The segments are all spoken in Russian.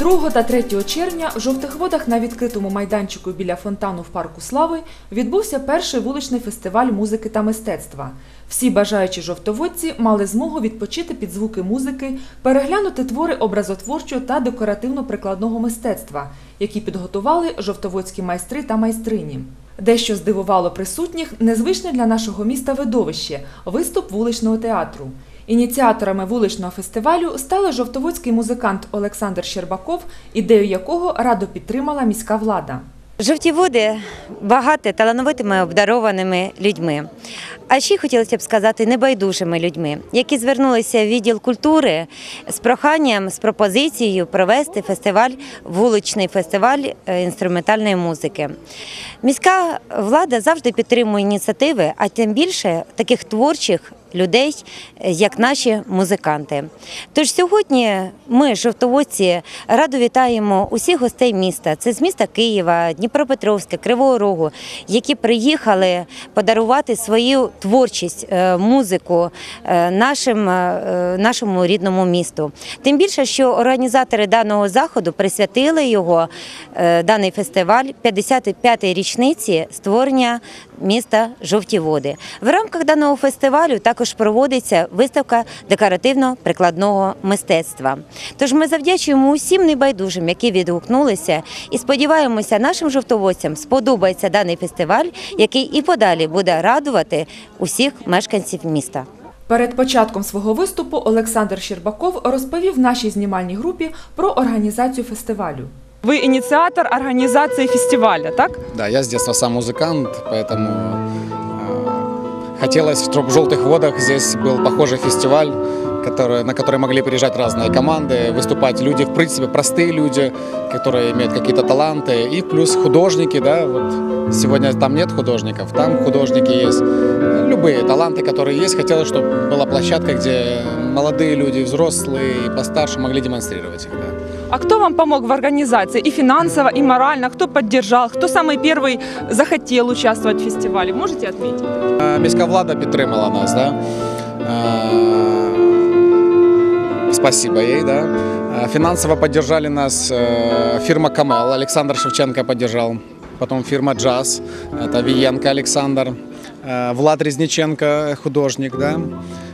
2 та 3 червня в жовтих водах на відкритому майданчику біля фонтану в парку Слави відбувся перший вуличний фестиваль музики та мистецтва. Всі бажаючі жовтоводці мали змогу відпочити під звуки музики, переглянути твори образотворчого та декоративно-прикладного мистецтва, які підготували жовтоводські майстри та майстрині. Дещо здивувало присутніх незвичне для нашого міста видовище виступ вуличного театру. Ініціаторами вуличного фестивалю стали жовтоводський музикант Олександр Щербаков, ідею якого радо підтримала міська влада. Жовті води багато талановитими обдарованими людьми. А ще хотілося б сказати небайдужими людьми, які звернулися в відділ культури з проханням, з пропозицією провести фестиваль, вуличний фестиваль е, інструментальної музики. Міська влада завжди підтримує ініціативи, а тим більше таких творчих людей, е, як наші музиканти. Тож сьогодні ми, жовтоводці, радо вітаємо усіх гостей міста. Це з міста Києва, Дніпропетровська, Кривого Рогу, які приїхали подарувати свою творчість, е, музику е, нашим, нашому рідному місту. Тим більше, що організатори даного заходу присвятили його даний фестиваль 55-й річниці створення міста Жовті Води. В рамках даного фестивалю також проводиться виставка декоративно-прикладного мистецтва. Тож ми завдячуємо усім небайдужим, які відгукнулися, і сподіваємося, нашим жовтоводцям сподобається даний фестиваль, який і подалі буде радувати усіх мешканців міста. Перед початком свого виступу Олександр Щербаков розповів нашій знімальній групі про організацію фестивалю. Вы инициатор организации фестиваля, так? Да, я с детства сам музыкант, поэтому э, хотелось, чтобы в «Желтых водах» здесь был похожий фестиваль, который, на который могли приезжать разные команды, выступать люди, в принципе, простые люди, которые имеют какие-то таланты, и плюс художники, да, вот сегодня там нет художников, там художники есть, любые таланты, которые есть, хотелось, чтобы была площадка, где молодые люди, взрослые и постарше могли демонстрировать их, да. А кто вам помог в организации? И финансово, и морально? Кто поддержал? Кто самый первый захотел участвовать в фестивале? Можете ответить? Е, Міська влада підтримала нас, да? Спасибо ей, да. Е, Финансово поддержали нас э, фирма Камел, Александр Шевченко поддержал. Потом фирма Джаз, это Виенко Александр. Э, Влад Резниченко, художник, да,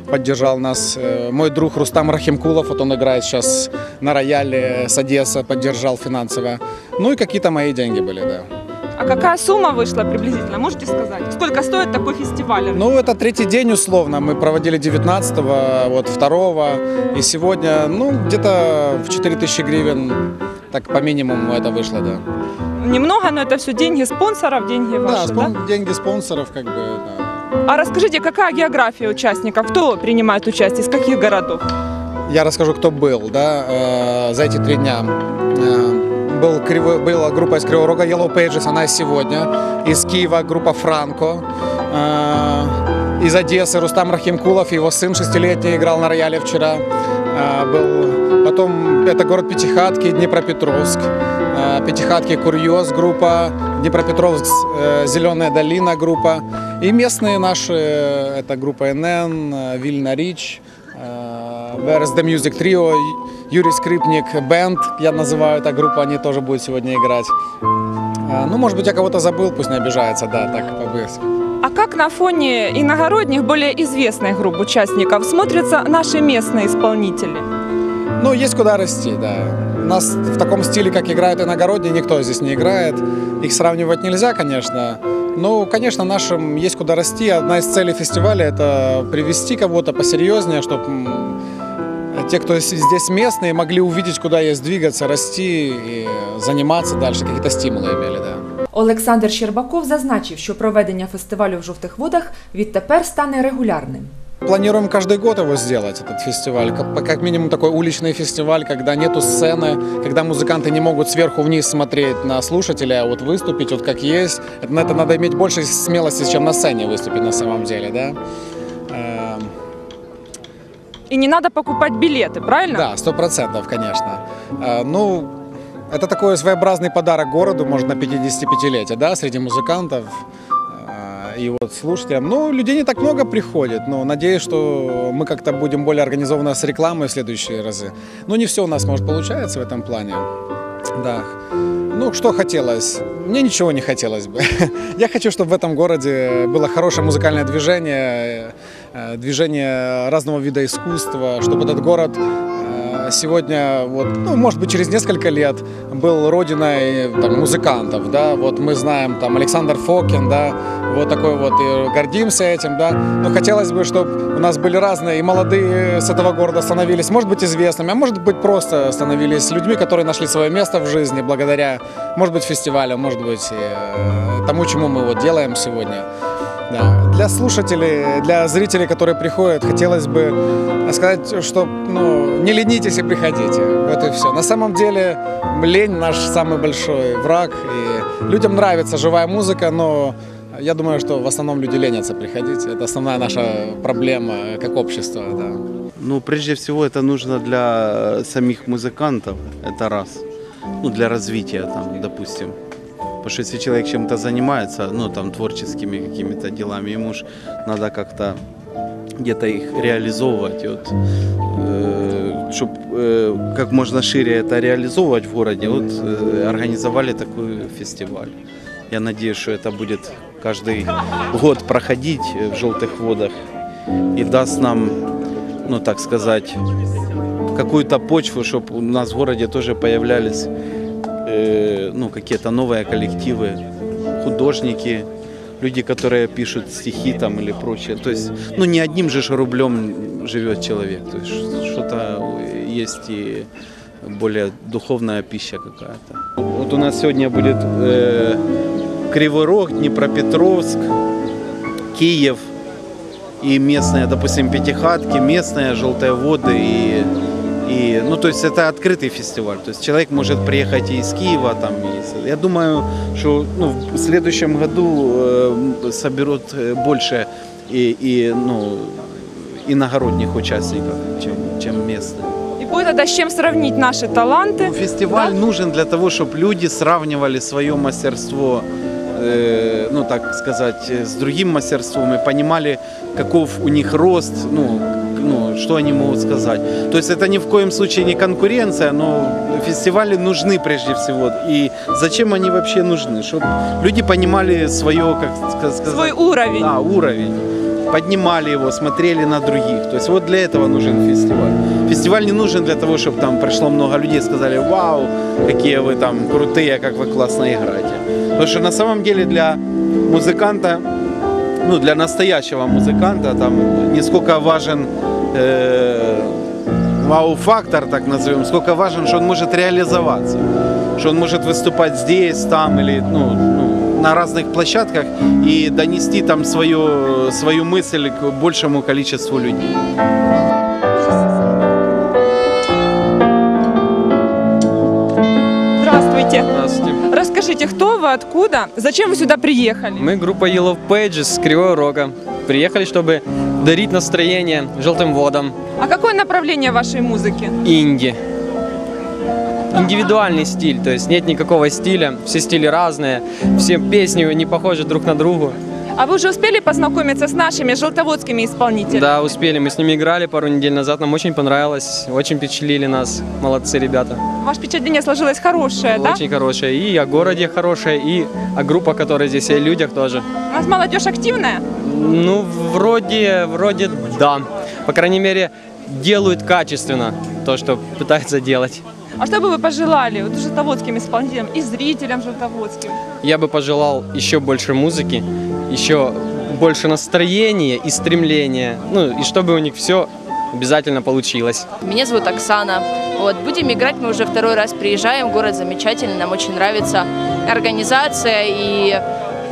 поддержал нас. Э, Мой друг Рустам Рахимкулов, вот он играет сейчас на рояле с Одессы, поддержал финансово. Ну и какие-то мои деньги были, да. А какая сумма вышла приблизительно? Можете сказать? Сколько стоит такой фестиваль? Ну, это третий день условно. Мы проводили 19-го, вот 2 и сегодня, ну, где-то в 4000 гривен, так по минимуму это вышло, да. Немного, но это все деньги спонсоров, деньги ваши, да, да? спон- деньги спонсоров, как бы, да. А расскажите, какая география участников? Кто принимает участие? Из каких городов? Я расскажу, кто был, да, э, за эти три дня. Был была группа из Кривого Рога Yellow Pages, она сегодня. Из Киева группа Франко. Э, из Одессы Рустам Рахимкулов, его сын шестилетний играл на рояле вчера. Э, был. Потом это город Пятихатки, Днепропетровск. Э, Пятихатки Курьез группа, Днепропетровск Зеленая долина группа. И местные наши, это группа НН, Вильна Рич, Where's the Music Trio, Юрий Скрипник, Бенд, я называю эта группа, они тоже будут сегодня играть. Э, Ну, может быть, я кого-то забыл, пусть не обижается, да, так по-быстрому. А как на фоне иногородних, более известных групп участников смотрятся наши местные исполнители? Ну, есть куда расти, да. У нас в таком стиле, как играют иногородние, никто здесь не играет. Их сравнивать нельзя, конечно. Но, конечно, нашим есть куда расти. Одна из целей фестиваля – это привести кого-то посерьезнее, чтобы те, кто здесь местные, могли увидеть, куда есть двигаться, расти и заниматься дальше, какие-то стимулы имели, да. Олександр Щербаков зазначив, що проведення фестивалю в жовтих водах відтепер стане регулярним. Планируем каждый год его сделать, этот фестиваль. Как, как минимум такой уличный фестиваль, когда нету сцены, когда музыканты не могут сверху вниз смотреть на слушателя, а вот выступить вот как есть. На это надо иметь больше смелости, чем на сцене выступить на самом деле, да. И не надо покупать билеты, правильно? Да, сто процентов, конечно. Э, Ну, это такой своеобразный подарок городу, может, на 55-летие, да, среди музыкантов. Э, и вот слушателям. Ну, людей не так много приходит, но надеюсь, что мы как-то будем более организованы с рекламой в следующие разы. Но не все у нас может получается в этом плане. Да. Ну, что хотелось? Мне ничего не хотелось бы. Я хочу, чтобы в этом городе было хорошее музыкальное движение, движение разного вида искусства, чтобы этот город э, сегодня, вот, ну, может быть, через несколько лет был родиной там, музыкантов, да, вот мы знаем там Александр Фокин, да, вот такой вот, и гордимся этим, да, но хотелось бы, чтобы у нас были разные, и молодые с этого города становились, может быть, известными, а может быть, просто становились людьми, которые нашли свое место в жизни благодаря, может быть, фестивалю, может быть, э, тому, чему мы вот делаем сегодня. Да. Для слушателей, для зрителей, которые приходят, хотелось бы сказать, что ну, не ленитесь и приходите. Вот и все. На самом деле лень наш самый большой враг. И людям нравится живая музыка, но я думаю, что в основном люди ленятся приходить. Это основная наша проблема как общества. Да. Ну, прежде всего, это нужно для самих музыкантов, это раз. Ну, для развития, там, допустим. Потому что если человек чем-то занимается, ну, там, творческими какими-то делами, ему же надо как-то где-то их реализовывать. Вот, чтобы как можно шире это реализовывать в городе, вот э, организовали такой фестиваль. Я надеюсь, что это будет каждый год проходить в желтых водах и даст нам, ну так сказать, какую-то почву, чтобы у нас в городе тоже появлялись э, ну, какие-то новые коллективы, художники, люди, которые пишут стихи там или прочее. То есть, ну, не одним же рублем живет человек. То есть что-то есть и более духовная пища какая-то. Вот у нас сегодня будет э, Кривой Рог, Днепропетровск, Киев и местные, допустим, Пятихатки, местные Желтые воды и и, ну, то есть это открытый фестиваль. То есть человек может приехать и из Киева, там, и я думаю, что ну, в следующем году э, соберут э, больше и, и, ну, иногородних участников, чем, чем местных. И будет тогда с чем сравнить наши таланты. Ну, фестиваль нужен для того, чтобы люди сравнивали свое мастерство, э, ну так сказать, с другим мастерством и понимали, каков у них рост, ну, ну, что они могут сказать. То есть это ни в коем случае не конкуренция, но фестивали нужны прежде всего. И зачем они вообще нужны? Чтобы люди понимали свое, как ска- сказать, Свой уровень. да, уровень. Поднимали его, смотрели на других. То есть вот для этого нужен фестиваль. Фестиваль не нужен для того, чтобы там пришло много людей и сказали, вау, какие вы там крутые, как вы классно играете. Потому что на самом деле для музыканта, ну для настоящего музыканта там не сколько важен вау-фактор, так назовем, сколько важен, что он может реализоваться, что он может выступать здесь, там или ну, ну, на разных площадках и донести там свою, свою мысль к большему количеству людей. Здравствуйте. Здравствуйте. Расскажите, кто вы, откуда, зачем вы сюда приехали? Мы группа Yellow Pages с Кривого Рога. Приехали, чтобы дарить настроение желтым водам. А какое направление вашей музыки? Инди. Индивидуальный стиль, то есть нет никакого стиля, все стили разные, все песни не похожи друг на другу. А вы уже успели познакомиться с нашими желтоводскими исполнителями? Да, успели, мы с ними играли пару недель назад, нам очень понравилось, очень впечатлили нас, молодцы ребята. Ваше впечатление сложилось хорошее, да? Очень хорошие, и о городе хорошее, и о группах, которые здесь, и о людях тоже. У нас молодежь активная? Ну, вроде, вроде да. По крайней мере, делают качественно то, что пытаются делать. А что бы вы пожелали вот желтоводским исполнителям и зрителям желтоводским? Я бы пожелал еще больше музыки, еще больше настроения и стремления. Ну, и чтобы у них все обязательно получилось. Меня зовут Оксана. Вот, будем играть, мы уже второй раз приезжаем, город замечательный, нам очень нравится организация и,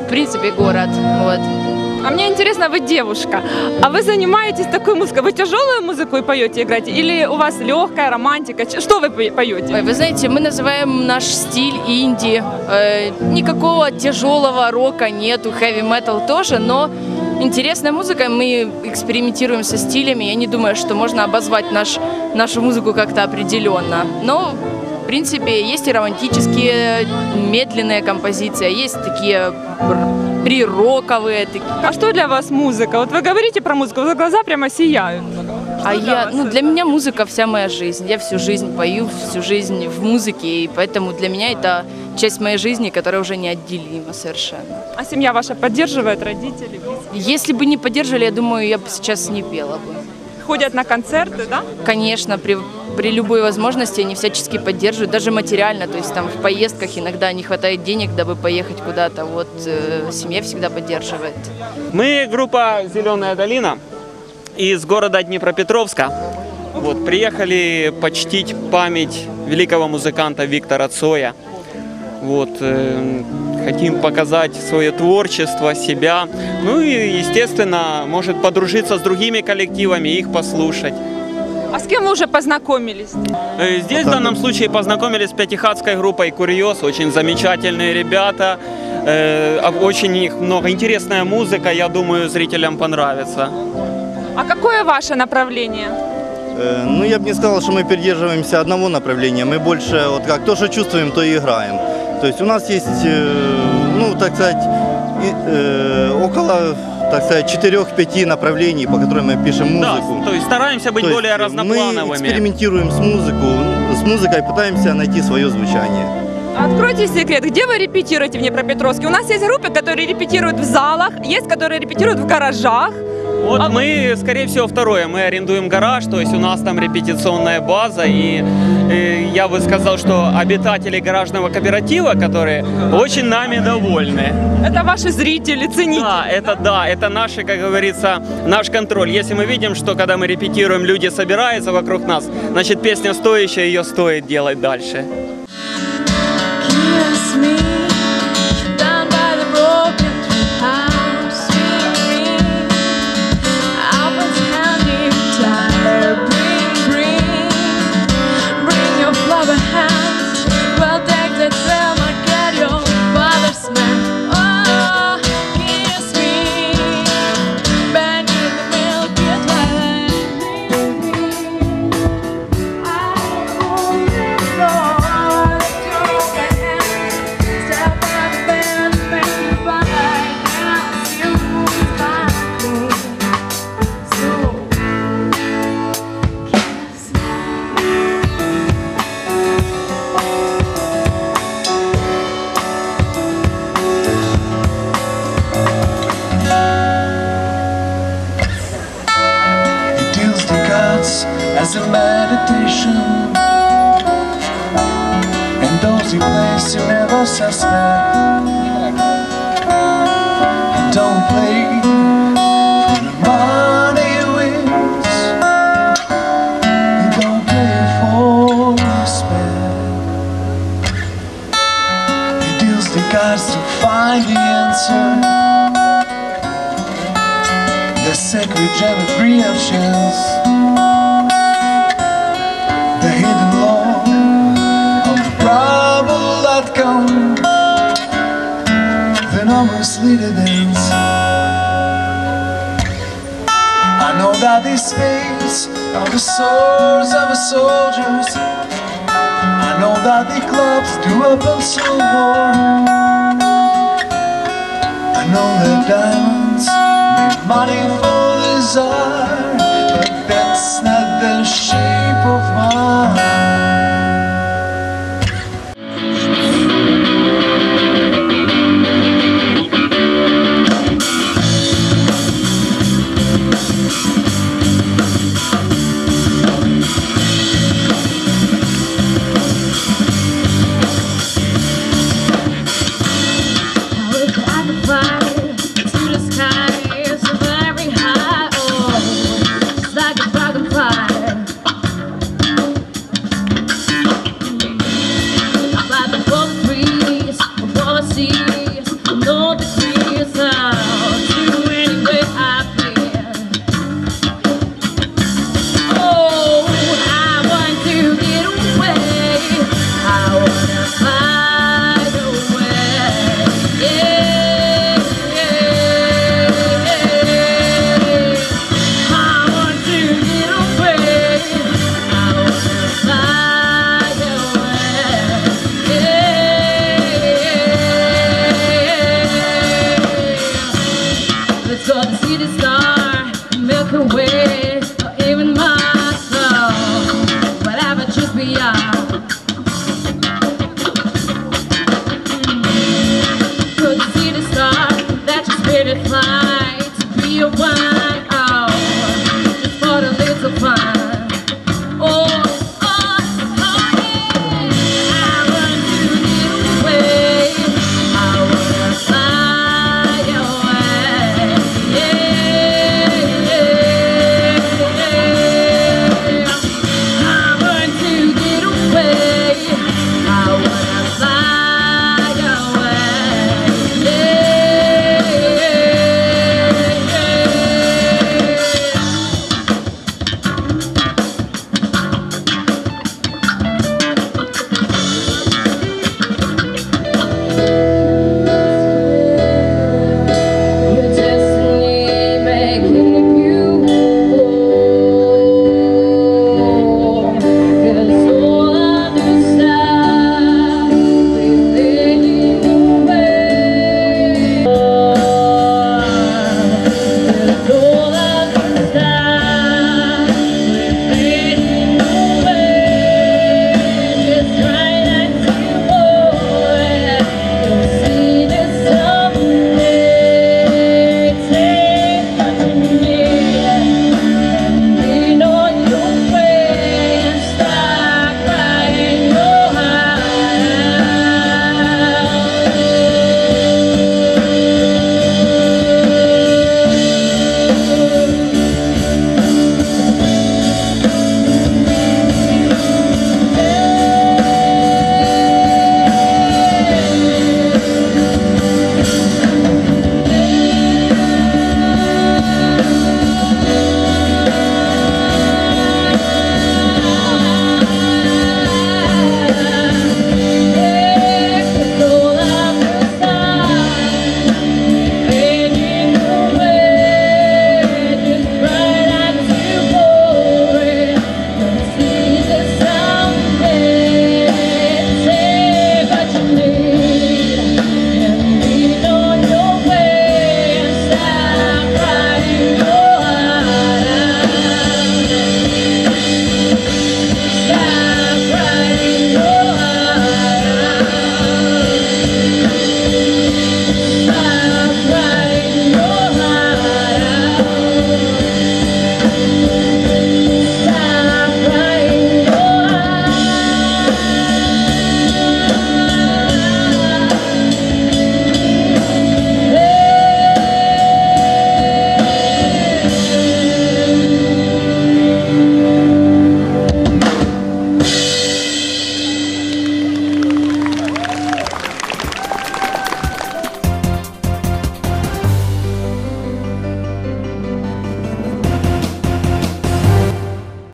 в принципе, город. Вот. А мне интересно, вы девушка, а вы занимаетесь такой музыкой? Вы тяжелую музыку и поете, играете? Или у вас легкая романтика? Что вы пое- поете? Вы знаете, мы называем наш стиль инди. Э, никакого тяжелого рока нету, хэви метал тоже, но интересная музыка, мы экспериментируем со стилями. Я не думаю, что можно обозвать наш, нашу музыку как-то определенно. Но, в принципе, есть и романтические, медленные композиции, есть такие прироковые. такие. А что для вас музыка? Вот вы говорите про музыку, вот глаза прямо сияют. А Что я, ну, для меня музыка вся моя жизнь. Я всю жизнь пою, всю жизнь в музыке, и поэтому для меня это часть моей жизни, которая уже неотделима совершенно. А семья ваша поддерживает, родители? Если бы не поддерживали, я думаю, я бы сейчас не пела бы. Ходят на концерты, да? Конечно, при, при любой возможности они всячески поддерживают, даже материально, то есть там в поездках иногда не хватает денег, дабы поехать куда-то, вот э, семья всегда поддерживает. Мы группа «Зеленая долина» из города Днепропетровска. Вот, приехали почтить память великого музыканта Виктора Цоя. Вот, э, хотим показать свое творчество, себя. Ну и, естественно, может подружиться с другими коллективами, их послушать. А с кем вы уже познакомились? Э, Здесь в данном случае познакомились с пятихатской группой «Курьез». Очень замечательные ребята. Э, Очень их много. Интересная музыка, я думаю, зрителям понравится. А какое ваше направление? Э, Ну, я бы не сказал, что мы придерживаемся одного направления. Мы больше, вот как то, что чувствуем, то и играем. То есть у нас есть, ну, так сказать, около, так сказать, четырех-пяти направлений, по которым мы пишем Да, музыку. то есть стараемся быть То есть более Мы разноплановыми. экспериментируем с музыкой, с музыкой пытаемся найти свое звучание. Откройте секрет, где вы репетируете в Днепропетровске? У нас есть группы, которые репетируют в залах, есть, которые репетируют в гаражах. Вот А мы, скорее всего, второе. Мы арендуем гараж, то есть у нас там репетиционная база. И, э, я бы сказал, что обитатели гаражного кооператива, которые очень нами довольны. Это ваши зрители, ценители. Да, это да, это наш, как говорится, наш контроль. Если мы видим, что когда мы репетируем, люди собираются вокруг нас, значит песня стоящая, ее стоит делать дальше. A meditation. And those he plays he never suspect. He don't play for the money wins He don't play for respect. He deals the cards to find the answer. The sacred gem of chance, lead a dance. I know that these spades are the swords of the soldiers. I know that the clubs do up on silver. I know that diamonds make money for desire,